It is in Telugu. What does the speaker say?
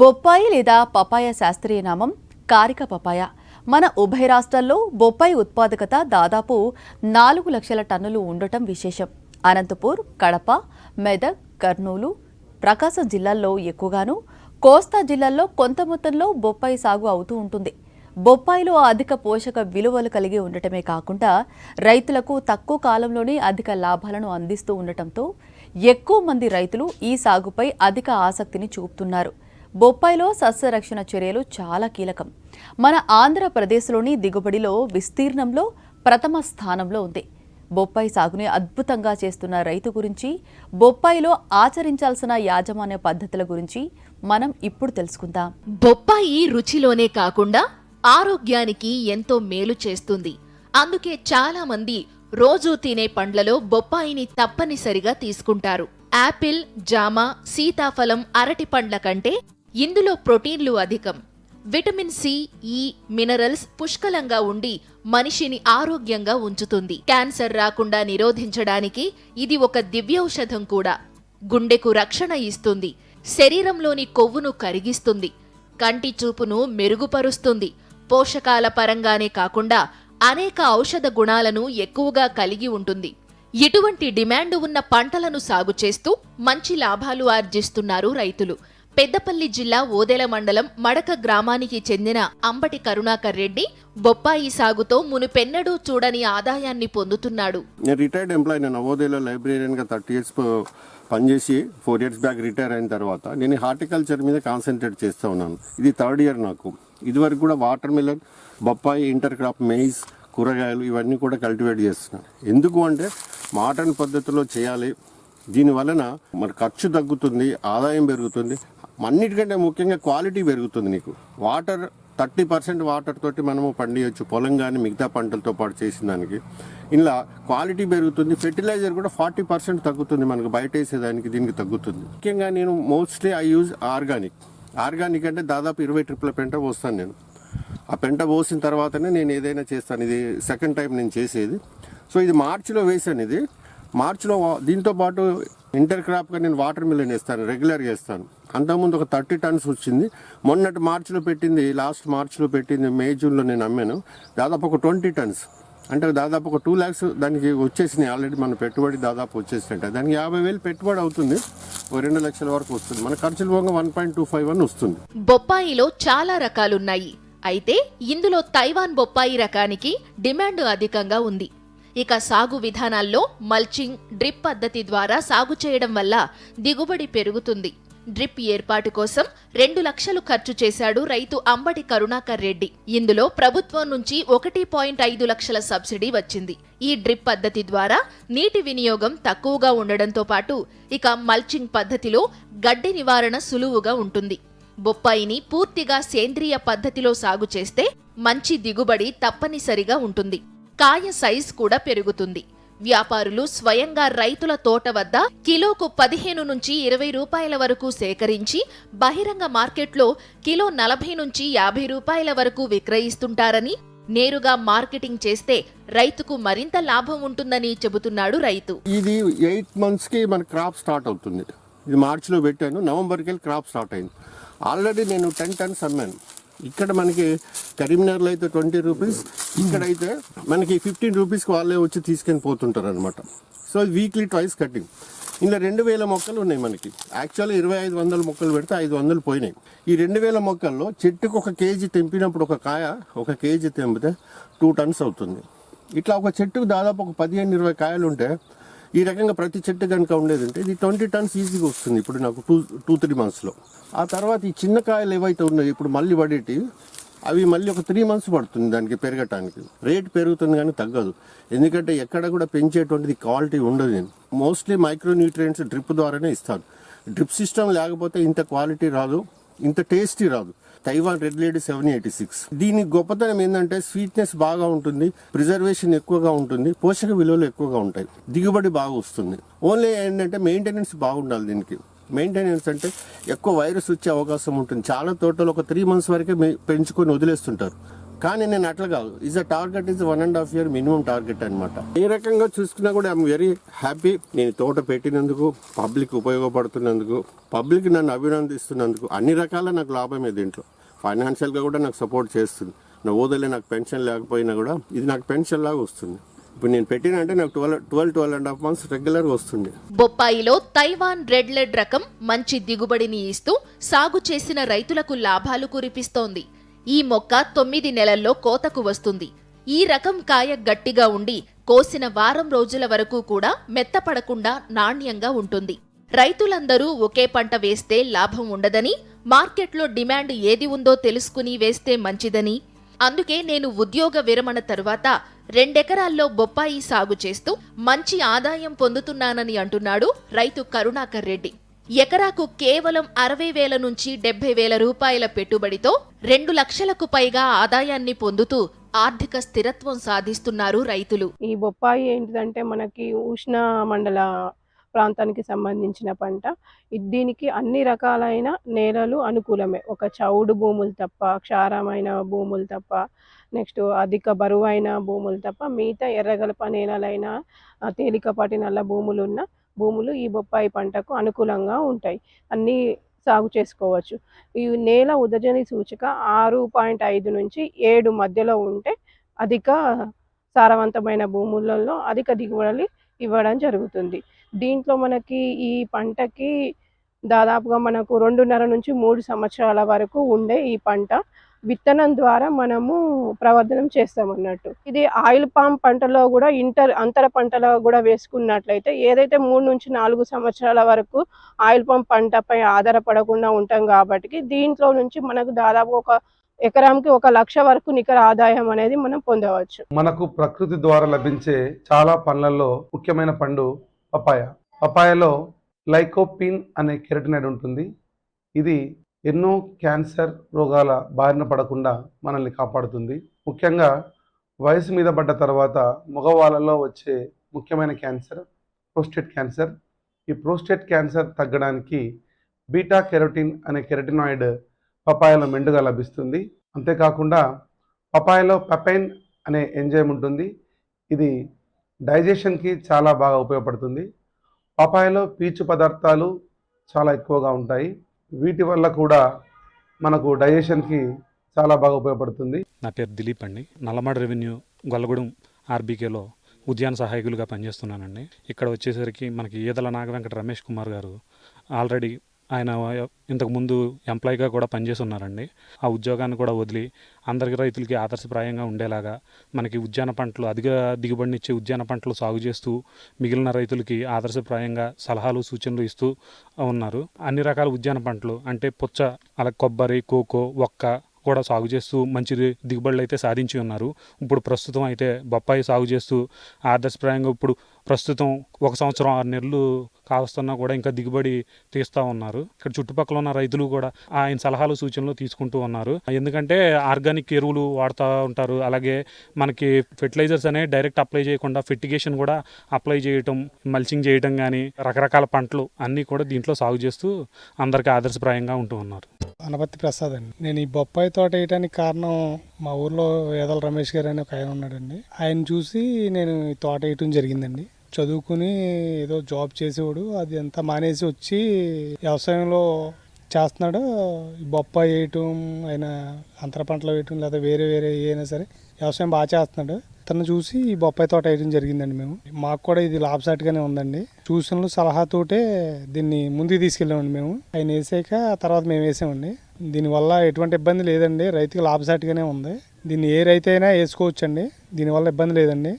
బొప్పాయి లేదా పపాయ శాస్త్రీయ నామం కారిక పపాయ. మన ఉభయ రాష్ట్రాల్లో బొప్పాయి ఉత్పాదకత దాదాపు నాలుగు లక్షల టన్నులు ఉండటం విశేషం. అనంతపూర్ కడప మెదక్ కర్నూలు ప్రకాశం జిల్లాల్లో ఎక్కువగాను కోస్తా జిల్లాల్లో కొంత మొత్తంలో బొప్పాయి సాగు అవుతూ ఉంటుంది. బొప్పాయిలో అధిక పోషక విలువలు కలిగి ఉండటమే కాకుండా రైతులకు తక్కువ కాలంలోనే అధిక లాభాలను అందిస్తూ ఉండటంతో ఎక్కువ మంది రైతులు ఈ సాగుపై అధిక ఆసక్తిని చూపుతున్నారు. బొప్పాయిలో సస్యరక్షణ చర్యలు చాలా కీలకం. మన ఆంధ్రప్రదేశ్లోని దిగుబడిలో విస్తీర్ణంలో ప్రథమ స్థానంలో ఉంది. బొప్పాయి సాగుని అద్భుతంగా చేస్తున్న రైతు గురించి బొప్పాయిలో ఆచరించాల్సిన యాజమాన్య పద్ధతుల గురించి మనం ఇప్పుడు తెలుసుకుందాం. బొప్పాయి రుచిలోనే కాకుండా ఆరోగ్యానికి ఎంతో మేలు చేస్తుంది. అందుకే చాలా మంది రోజూ తినే పండ్లలో బొప్పాయిని తప్పనిసరిగా తీసుకుంటారు. యాపిల్ జామ సీతాఫలం అరటి పండ్ల కంటే ఇందులో ప్రోటీన్లు అధికం. విటమిన్ సి ఈ మినరల్స్ పుష్కలంగా ఉండి మనిషిని ఆరోగ్యంగా ఉంచుతుంది. క్యాన్సర్ రాకుండా నిరోధించడానికి ఇది ఒక దివ్యౌషధం కూడా. గుండెకు రక్షణ ఇస్తుంది. శరీరంలోని కొవ్వును కరిగిస్తుంది. కంటి చూపును మెరుగుపరుస్తుంది. పోషకాల పరంగానే కాకుండా అనేక ఔషధ గుణాలను ఎక్కువగా కలిగి ఉంటుంది. ఇటువంటి డిమాండ్ ఉన్న పంటలను సాగు చేస్తూ మంచి లాభాలు ఆర్జిస్తున్నారు రైతులు. పెద్దపల్లి జిల్లా ఓదెల మండలం మడక గ్రామానికి చెందిన అంబటి కరుణాకర్ రెడ్డి బొప్పాయి సాగుతో మునుపెన్నడూ చూడని ఆదాయాన్ని పొందుతున్నాడు. నేను రిటైర్డ్ ఎంప్లాయీ నేను నవోదయలో లైబ్రేరియన్గా థర్టీ ఇయర్స్ పనిచేసి ఫోర్ ఇయర్స్ బ్యాక్ రిటైర్ అయిన తర్వాత నేను హార్టికల్చర్ మీద కాన్సన్ట్రేట్ చేస్తూ ఉన్నాను. ఇది థర్డ్ ఇయర్ నాకు. ఇదివరకు కూడా వాటర్ మిలన్ బొప్పాయి ఇంటర్ క్రాప్ మెయిస్ కూరగాయలు ఇవన్నీ కూడా కల్టివేట్ చేస్తున్నాను ఎందుకు అంటే మోడర్న్ పద్ధతిలో చేయాలి. దీని వలన మన ఖర్చు తగ్గుతుంది ఆదాయం పెరుగుతుంది అన్నిటికంటే ముఖ్యంగా క్వాలిటీ పెరుగుతుంది నీకు. వాటర్ థర్టీ పర్సెంట్ వాటర్ తోటి మనము పండియొచ్చు. పొలం కానీ మిగతా పంటలతో పాటు చేసిన దానికి. ఇలా క్వాలిటీ పెరుగుతుంది. ఫెర్టిలైజర్ కూడా ఫార్టీ పర్సెంట్ తగ్గుతుంది మనకు. బయట వేసేదానికి దీనికి తగ్గుతుంది. ముఖ్యంగా నేను mostly I use organic. Organic అంటే దాదాపు ఇరవై ట్రిప్ల పెంట పోస్తాను నేను. ఆ పెంట పోసిన తర్వాతనే నేను ఏదైనా చేస్తాను. ఇది సెకండ్ టైం నేను చేసేది. సో ఇది మార్చిలో వేసాను ఇది. మార్చిలో దీంతో పాటు ఇంటర్ క్రాప్గా నేను వాటర్ మిలన్ వేస్తాను. రెగ్యులర్గా వేస్తాను. అంతకుముందు ఒక థర్టీ టన్స్ వచ్చింది. మొన్నటి మార్చిలో పెట్టింది లాస్ట్ మార్చిలో పెట్టింది మే జూన్లో నేను అమ్మాను. దాదాపు ఒక ట్వంటీ టన్స్. అంటే దాదాపు ఒక టూ ల్యాక్స్ దానికి వచ్చేసినాయి ఆల్రెడీ మన పెట్టుబడి దాదాపు వచ్చేసినట్ట. దానికి యాభై వేలు పెట్టుబడి అవుతుంది. ఓ రెండు లక్షల వరకు వస్తుంది. మన ఖర్చులు పోగా one point two five one వస్తుంది. బొప్పాయిలో చాలా రకాలున్నాయి. అయితే ఇందులో తైవాన్ బొప్పాయి రకానికి డిమాండ్ అధికంగా ఉంది. ఇక సాగు విధానాల్లో మల్చింగ్ డ్రిప్ పద్ధతి ద్వారా సాగు చేయడం వల్ల దిగుబడి పెరుగుతుంది. డ్రిప్ ఏర్పాటు కోసం రెండు లక్షలు ఖర్చు చేశాడు రైతు అంబటి కరుణాకర్ రెడ్డి. ఇందులో ప్రభుత్వం నుంచి ఒకటి పాయింట్ ఐదు లక్షల సబ్సిడీ వచ్చింది. ఈ డ్రిప్ పద్ధతి ద్వారా నీటి వినియోగం తక్కువగా ఉండడంతో పాటు ఇక మల్చింగ్ పద్ధతిలో గడ్డి నివారణ సులువుగా ఉంటుంది. బొప్పాయిని పూర్తిగా సేంద్రియ పద్ధతిలో సాగు చేస్తే మంచి దిగుబడి తప్పనిసరిగా ఉంటుంది. కాయ సైజ్ కూడా పెరుగుతుంది. వ్యాపారులు స్వయంగా రైతుల తోట వద్ద కిలోకు పదిహేను నుంచి ఇరవై రూపాయల వరకు సేకరించి బహిరంగ మార్కెట్లో కిలో నలభై నుంచి యాభై రూపాయల వరకు విక్రయిస్తుంటారని నేరుగా మార్కెటింగ్ చేస్తే రైతుకు మరింత లాభం ఉంటుందని చెబుతున్నాడు రైతు. ఇది ఎయిట్ మంత్స్కి మన క్రాప్ స్టార్ట్ అవుతుంది. ఇది మార్చిలో పెట్టాను నవంబర్కి వెళ్ళి క్రాప్ స్టార్ట్ అయింది. ఆల్రెడీ నేను టెన్ టన్స్ అమ్మాను. ఇక్కడ మనకి కరీంనగర్లో అయితే ట్వంటీ రూపీస్ ఇక్కడైతే మనకి ఫిఫ్టీన్ రూపీస్కి వాళ్ళే వచ్చి తీసుకొని పోతుంటారు అనమాట సో వీక్లీ ట్వైస్ కటింగ్ ఇలా రెండు వేల మొక్కలు ఉన్నాయి మనకి. యాక్చువల్లీ ఇరవై ఐదు వందల మొక్కలు పెడితే ఐదు వందలు పోయినాయి. ఈ రెండు వేల మొక్కల్లో చెట్టుకు ఒక కేజీ తెంపినప్పుడు ఒక కాయ ఒక కేజీ తెంపితే టూ టన్స్ అవుతుంది. ఇట్లా ఒక చెట్టుకు దాదాపు ఒక పదిహేను ఇరవై కాయలు ఉంటే ఈ రకంగా ప్రతి చెట్టు కనుక ఉండేదంటే ఇది ట్వంటీ టన్స్ ఈజీగా వస్తుంది. ఇప్పుడు నాకు టూ టూ త్రీ మంత్స్లో ఆ తర్వాత ఈ చిన్న కాయలు ఏవైతే ఉన్నాయో ఇప్పుడు మళ్ళీ పడేటి అవి మళ్ళీ ఒక త్రీ మంత్స్ పడుతుంది దానికి పెరగటానికి. రేట్ పెరుగుతుంది కానీ తగ్గదు. ఎందుకంటే ఎక్కడ కూడా పెంచేటువంటిది క్వాలిటీ ఉండదు. నేను మోస్ట్లీ మైక్రో న్యూట్రియంట్స్ డ్రిప్ ద్వారానే ఇస్తాను. డ్రిప్ సిస్టమ్ లేకపోతే ఇంత క్వాలిటీ రాదు ఇంత టేస్టీ రాదు. Taiwan red lady seven eighty six. దీని గొప్పతనం ఏంటంటే స్వీట్నెస్ బాగా ఉంటుంది ప్రిజర్వేషన్ ఎక్కువగా ఉంటుంది పోషక విలువలు ఎక్కువగా ఉంటాయి దిగుబడి బాగా వస్తుంది. ఓన్లీ ఏంటంటే మెయింటెనెన్స్ బాగుండాలి దీనికి. మెయింటెనెన్స్ అంటే ఎక్కువ వైరస్ వచ్చే అవకాశం ఉంటుంది. చాలా తోటలు ఒక త్రీ మంత్స్ వరకే పెంచుకొని వదిలేస్తుంటారు. కానీ నేను అట్లా కాదు. Is a target is one and half year minimum target అనమాట ఏ రకంగా చూసుకున్నా కూడా ఐఎమ్ వెరీ హ్యాపీ నేను తోట పెట్టినందుకు పబ్లిక్ ఉపయోగపడుతున్నందుకు పబ్లిక్ నన్ను అభినందిస్తున్నందుకు అన్ని రకాల నాకు లాభమే దీంట్లో. ఫైనాన్షియల్గా కూడా నాకు సపోర్ట్ చేస్తుంది. నా ఓదలే నాకు పెన్షన్ లేకపోయినా కూడా ఇది నాకు పెన్షన్ లాగా వస్తుంది. ఇప్పుడు నేను పెట్టినంటే నాకు twelve twelve twelve and half months regular వస్తుంది. బొప్పాయిలో తైవాన్ రెడ్ లెడ్ రకం మంచి దిగుబడిని ఇస్తూ సాగు చేసిన రైతులకు లాభాలు కురిపిస్తోంది. ఈ మొక్క తొమ్మిది నెలల్లో కోతకు వస్తుంది. ఈ రకం కాయ గట్టిగా ఉండి కోసిన వారం రోజుల వరకు కూడా మెత్తపడకుండా నాణ్యంగా ఉంటుంది. రైతులందరూ ఒకే పంట వేస్తే లాభం ఉండదని మార్కెట్లో డిమాండ్ ఏది ఉందో తెలుసుకుని వేస్తే మంచిదని. అందుకే నేను ఉద్యోగ విరమణ తరువాత రెండెకరాల్లో బొప్పాయి సాగు చేస్తూ మంచి ఆదాయం పొందుతున్నానని అంటున్నాడు రైతు కరుణాకర్ రెడ్డి. ఎకరాకు కేవలం అరవై వేల నుంచి డెబ్బై వేల రూపాయల పెట్టుబడితో రెండు లక్షలకు పైగా ఆదాయాన్ని పొందుతూ ఆర్థిక స్థిరత్వం సాధిస్తున్నారు రైతులు. ఈ బొప్పాయి ఏంటిదంటే మనకి ఉష్ణ మండల ప్రాంతానికి సంబంధించిన పంట. దీనికి అన్ని రకాలైన నేలలు అనుకూలమే. ఒక చౌడు భూములు తప్ప క్షారమైన భూములు తప్ప నెక్స్ట్ అధిక బరువైన భూములు తప్ప మిగతా ఎర్రగలప నేలలైన తేలికపాటి నల్ల భూములు ఉన్న భూములు ఈ బొప్పాయి పంటకు అనుకూలంగా ఉంటాయి. అన్నీ సాగు చేసుకోవచ్చు. ఈ నేల ఉదజని సూచిక ఆరు పాయింట్ ఐదు నుంచి ఏడు మధ్యలో ఉంటే అధిక సారవంతమైన భూములలో అధిక దిగుబడులు ఇవ్వడం జరుగుతుంది. దీంట్లో మనకి ఈ పంటకి దాదాపుగా మనకు రెండున్నర నుంచి మూడు సంవత్సరాల వరకు ఉండే ఈ పంట విత్తనం ద్వారా మనము ప్రవర్ధనం చేస్తాం అన్నట్టు ఇది ఆయిల్ పామ్ పంటలో కూడా ఇంటర్ అంతర పంటలో కూడా వేసుకున్నట్లయితే ఏదైతే మూడు నుంచి నాలుగు సంవత్సరాల వరకు ఆయిల్ పామ్ పంటపై ఆధారపడకుండా ఉంటాం కాబట్టి దీంట్లో నుంచి మనకు దాదాపు ఒక ఎకరానికి ఒక లక్ష వరకు నికర ఆదాయం అనేది మనం పొందవచ్చు. మనకు ప్రకృతి ద్వారా లభించే చాలా పండ్లలో ముఖ్యమైన పండు పపాయ. పపాయలో లైకోపిన్ అనే కెరటినైడ్ ఉంటుంది. ఇది ఎన్నో క్యాన్సర్ రోగాల బారిన పడకుండా మనల్ని కాపాడుతుంది. ముఖ్యంగా వయసు మీద పడ్డ తర్వాత మగవాళ్ళలో వచ్చే ముఖ్యమైన క్యాన్సర్ ప్రోస్టేట్ క్యాన్సర్. ఈ ప్రోస్టేట్ క్యాన్సర్ తగ్గడానికి బీటా కెరోటిన్ అనే కెరటినాయిడ్ పపాయలో మెండుగా లభిస్తుంది. అంతేకాకుండా పపాయలో పెపైన్ అనే ఎంజైమ్ ఉంటుంది. ఇది డైజెషన్కి చాలా బాగా ఉపయోగపడుతుంది. పపాయలో పీచు పదార్థాలు చాలా ఎక్కువగా ఉంటాయి. వీటి వల్ల కూడా మనకు డైజెషన్కి చాలా బాగా ఉపయోగపడుతుంది. నా పేరు దిలీప్ అండి. నల్లమడ రెవెన్యూ గొల్లగూడెం ఆర్బీకేలో ఉద్యాన సహాయకులుగా పనిచేస్తున్నానండి. ఇక్కడ వచ్చేసరికి మనకి ఈదల నాగవెంకట రమేష్ కుమార్ గారు ఆల్రెడీ ఆయన ఇంతకుముందు ఎంప్లాయీగా కూడా పనిచేసి ఉన్నారండి ఆ ఉద్యోగాన్ని కూడా వదిలి అందరికి రైతులకి ఆదర్శప్రాయంగా ఉండేలాగా మనకి ఉద్యాన పంటలు అధిక దిగుబడినిచ్చే ఉద్యాన పంటలు సాగు చేస్తూ మిగిలిన రైతులకి ఆదర్శప్రాయంగా సలహాలు సూచనలు ఇస్తూ ఉన్నారు. అన్ని రకాల ఉద్యాన పంటలు అంటే పుచ్చ అలా కొబ్బరి కోకో ఒక్క కూడా సాగు చేస్తూ మంచి దిగుబడులు అయితే సాధించి ఉన్నారు. ఇప్పుడు ప్రస్తుతం అయితే బొప్పాయి సాగు చేస్తూ ఆదర్శప్రాయంగా ఇప్పుడు ప్రస్తుతం ఒక సంవత్సరం ఆరు నెలలు కావస్తున్నా కూడా ఇంకా దిగుబడి తీస్తూ ఉన్నారు. ఇక్కడ చుట్టుపక్కల ఉన్న రైతులు కూడా ఆయన సలహాలు సూచనలు తీసుకుంటూ ఉన్నారు. ఎందుకంటే ఆర్గానిక్ ఎరువులు వాడుతూ ఉంటారు. అలాగే మనకి ఫెర్టిలైజర్స్ అనేవి డైరెక్ట్ అప్లై చేయకుండా ఫెర్టిగేషన్ కూడా అప్లై చేయటం మల్చింగ్ చేయటం కానీ రకరకాల పంటలు అన్నీ కూడా దీంట్లో సాగు చేస్తూ అందరికీ ఆదర్శప్రాయంగా ఉంటూ ఉన్నారు. అనపత్తి ప్రసాద్ అండి. నేను ఈ బొప్పాయి తోట వేయడానికి కారణం మా ఊర్లో వేదల రమేష్ గారు అని ఒక ఆయన ఉన్నాడండి. ఆయన చూసి నేను తోట వేయటం జరిగిందండి. చదువుకుని ఏదో జాబ్ చేసేవాడు అది అంతా మానేసి వచ్చి వ్యవసాయంలో చేస్తున్నాడు. బొప్పాయి వేయటం ఆయన అంతర పంటలు వేయటం లేదా వేరే వేరే అయినా సరే వ్యవసాయం బాగా చేస్తున్నాడు. తను చూసి ఈ బొప్పాయి తోట వేయడం జరిగిందండి మేము. మాకు కూడా ఇది లాభసాటిగానే ఉందండి. సూచనలు సలహాతోటే దీన్ని ముందుకు తీసుకెళ్ళామండి మేము. ఆయన వేసాక తర్వాత మేము వేసామండి. దీనివల్ల ఎటువంటి ఇబ్బంది లేదండి. రైతుకి లాభసాటిగానే ఉంది. దీన్ని ఏ రైతు అయినా వేసుకోవచ్చండి. దీనివల్ల ఇబ్బంది లేదండి.